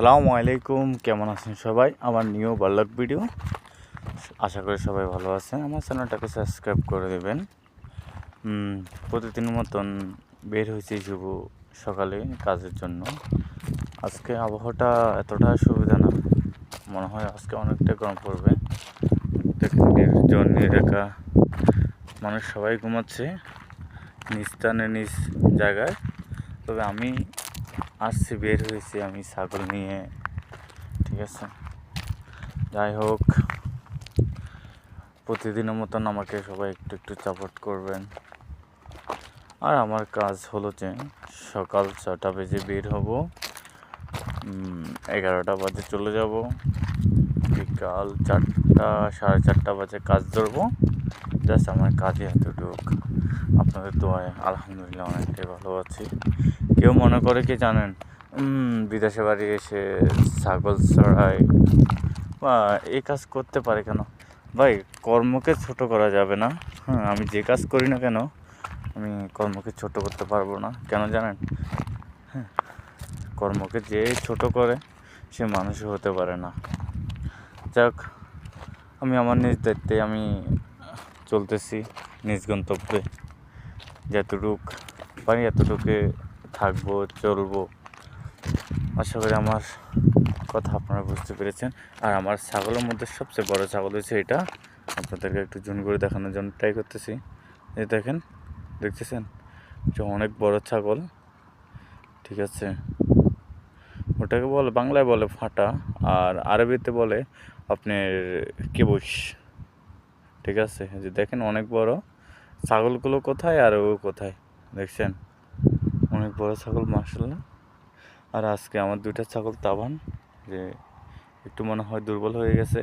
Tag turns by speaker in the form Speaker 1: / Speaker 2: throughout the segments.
Speaker 1: সালামু আলাইকুম, কেমন আছেন সবাই? আমার নিউ বাল্লক ভিডিও। আশা করি সবাই ভালো আছেন। আমার চ্যানেলটাকে সাবস্ক্রাইব করে দেবেন। প্রতিদিনের মতন বের হয়েছি শুভ সকালে কাজের জন্য। আজকে আবহাওয়াটা এতটা সুবিধা না। মনে হয় আজকে অনেকটা গরম পড়বে। দেখেন নির্জন নিরেখা মানুষ সবাই ঘুমাচ্ছে। নিজ স্থানে, নিজ জায়গায়। তবে আমি আসছি, বের হয়েছি আমি ছাগল নিয়ে, ঠিক আছে? যাই হোক, প্রতিদিনের মতন আমাকে সবাই একটু একটু সাপোর্ট করবেন। আর আমার কাজ হলো যে, সকাল ছটা বেজে বের হব এগারোটা বাজে চলে যাব। বিকাল চারটা, সাড়ে চারটা বাজে কাজ ধরবো। জাস্ট আমার কাজে এতটুক। আপনাদের দোয়ায় আলহামদুলিল্লাহ অনেকটাই ভালো আছি। কেউ মনে করে কি জানেন? বিদেশে বাড়ি এসে ছাগল চড়াই বা এই কাজ করতে পারে কেন? ভাই, কর্মকে ছোট করা যাবে না। হ্যাঁ আমি যে কাজ করি না কেন, আমি কর্মকে ছোট করতে পারব না। কেন জানেন? হ্যাঁ কর্মকে যে ছোট করে, সে মানুষও হতে পারে না। যাক, আমি আমার নিজ দায়িত্বে আমি চলতেছি নিজ গন্তব্যে। যতটুক পারি এতটুকু থাকব, চলবো। আশা করি আমার কথা আপনারা বুঝতে পেরেছেন। আর আমার ছাগলের মধ্যে সবচেয়ে বড় ছাগল হচ্ছে এটা। আপনাদেরকে একটু জুন করে দেখানোর জন্য ট্রাই করতেছি। এই দেখেন, দেখতেছেন? এটা অনেক বড় ছাগল। ঠিক আছে? ওটাকে বলে, বাংলায় বলে ফাটা, আর আরবিতে বলে আপনার কেবুস ঠিক আছে? যে দেখেন অনেক বড় ছাগলগুলো কোথায় আর ও কোথায়? দেখছেন? অনেক বড় ছাগল মার্শাল্লাহ আর আজকে আমার দুইটা ছাগল তাবান, যে একটু মনে হয় দুর্বল হয়ে গেছে।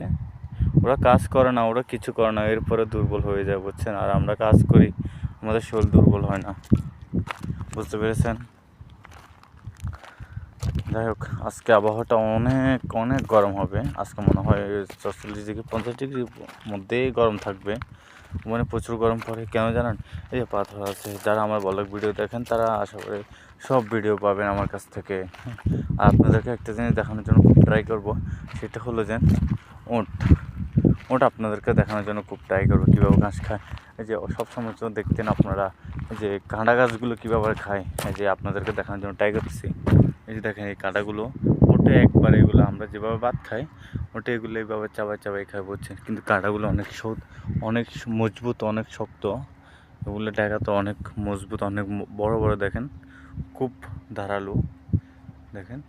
Speaker 1: ওরা কাজ করে না, ওরা কিছু করে না, এরপরে দুর্বল হয়ে যায়, বুঝছেন? আর আমরা কাজ করি, আমাদের শরীর দুর্বল হয় না। বুঝতে পেরেছেন? যাই হোক আজকে আবহাওয়াটা অনেক অনেক গরম হবে। আজকে মনে হয় চল্লিশ ডিগ্রি, পঞ্চাশ ডিগ্রির মধ্যেই গরম থাকবে। মানে প্রচুর গরম পড়ে, কেন জানেন? এই যে পাথর আছে, যারা আমার ব্লগ ভিডিও দেখেন, তারা আশা করে সব ভিডিও পাবেন আমার কাছ থেকে। আর আপনাদেরকে একটা জিনিস দেখানোর জন্য খুব ট্রাই করব, সেটা হলো যে ওট ওটা আপনাদেরকে দেখানোর জন্য খুব ট্রাই করব, কীভাবে ঘাস খায়। এই যে সবসময় দেখতেন আপনারা যে কাঁটা গাছগুলো কীভাবে খায়, এই যে আপনাদেরকে দেখানোর জন্য ট্রাই করতেছি। এই যে দেখেন এই কাঁটাগুলো ওটা একবার এগুলো আমরা যেভাবে বাদ খাই ওটা এগুলো এইভাবে চাবাই চাবাই খাই বলছেন কিন্তু কাঁটাগুলো অনেক সৎ অনেক মজবুত, অনেক শক্ত। এগুলো দেখা তো অনেক মজবুত, অনেক বড় বড় দেখেন, খুব ধারালো, দেখেন।